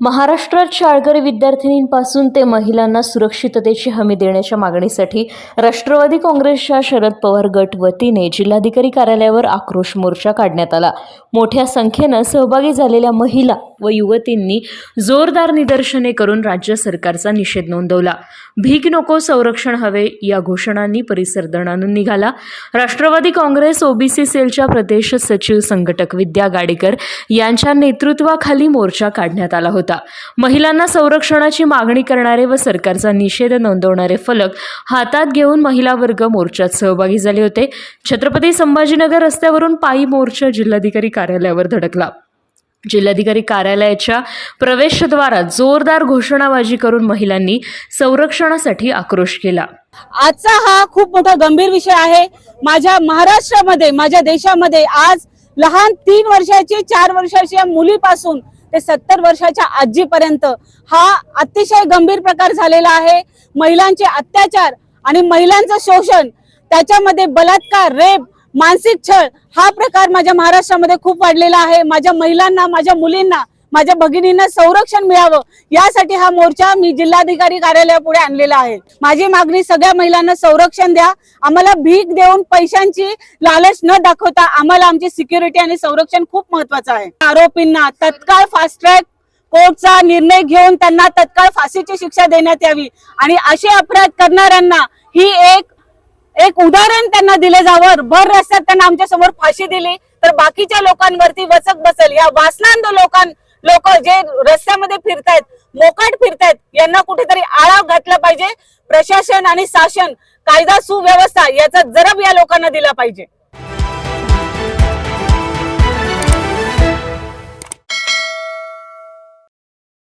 महाराष्ट्रात शाळकरी विद्यार्थिनींपासून ते महिलांना सुरक्षिततेची हमी देण्याच्या मागणीसाठी राष्ट्रवादी काँग्रेसच्या शरद पवार गट वतीने जिल्हाधिकारी कार्यालयावर आक्रोश मोर्चा काढण्यात आला. मोठ्या संख्येनं सहभागी झालेल्या महिला व युवतींनी जोरदार निदर्शने करून राज्य सरकारचा निषेध नोंदवला. भीक नको संरक्षण हवे या घोषणांनी परिसर दणानून निघाला. राष्ट्रवादी काँग्रेस ओबीसी सेलच्या प्रदेश सचिव संघटक विद्या गाडेकर यांच्या नेतृत्वाखाली मोर्चा काढण्यात आला होता. महिलांना संरक्षणाची मागणी करणारे व सरकारचा निषेध नोंदवणारे फलक हातात घेऊन महिला वर्ग मोर्चात सहभागी झाले होते. छत्रपती संभाजीनगर रस्त्यावरून पायी मोर्चा जिल्हाधिकारी कार्यालयावर धडकला. जिल्हाधिकारी कार्यालयाच्या प्रवेशद्वारात जोरदार घोषणाबाजी करून महिलांनी संरक्षणासाठी आक्रोश केला. आजचा हा खूप मोठा गंभीर विषय आहे. माझ्या महाराष्ट्रामध्ये माझ्या देशामध्ये आज लहान तीन वर्षाची चार वर्षाच्या मुलीपासून ते सत्तर वर्षाच्या आजीपर्यंत हा अतिशय गंभीर प्रकार झालेला आहे. महिलांचे अत्याचार आणि महिलांचं शोषण त्याच्यामध्ये बलात्कार रेप मानसिक छळ हा प्रकार माझ्या महाराष्ट्रामध्ये खूप वाढलेला आहे. माझ्या महिलांना माझ्या मुलींना माझ्या भगिनींना संरक्षण मिळावं यासाठी हा मोर्चा मी जिल्हाधिकारी कार्यालयापुढे आणलेला आहे. माझी मागणी सगळ्या महिलांना संरक्षण द्या. आम्हाला भीक देऊन पैशांची लालच न दाखवता आम्हाला आमची सिक्युरिटी आणि संरक्षण खूप महत्वाचं आहे. आरोपींना तत्काळ फास्ट ट्रॅक कोर्टचा निर्णय घेऊन त्यांना तत्काळ फाशीची शिक्षा देण्यात यावी. आणि असे अपराध करणाऱ्यांना ही एक एक उदाहरण त्यांना दिले जावं. भर रस्त्यात त्यांना आमच्यासमोर फाशी दिली तर बाकीच्या लोकांवरती वचक बसेल. या वासनांद लोकां लोक जे रस्त्यामध्ये फिरतायत मोकाट फिरतायत यांना कुठेतरी आळा घातला पाहिजे. प्रशासन आणि शासन कायदा सुव्यवस्था याचा जरब या लोकांना दिला पाहिजे.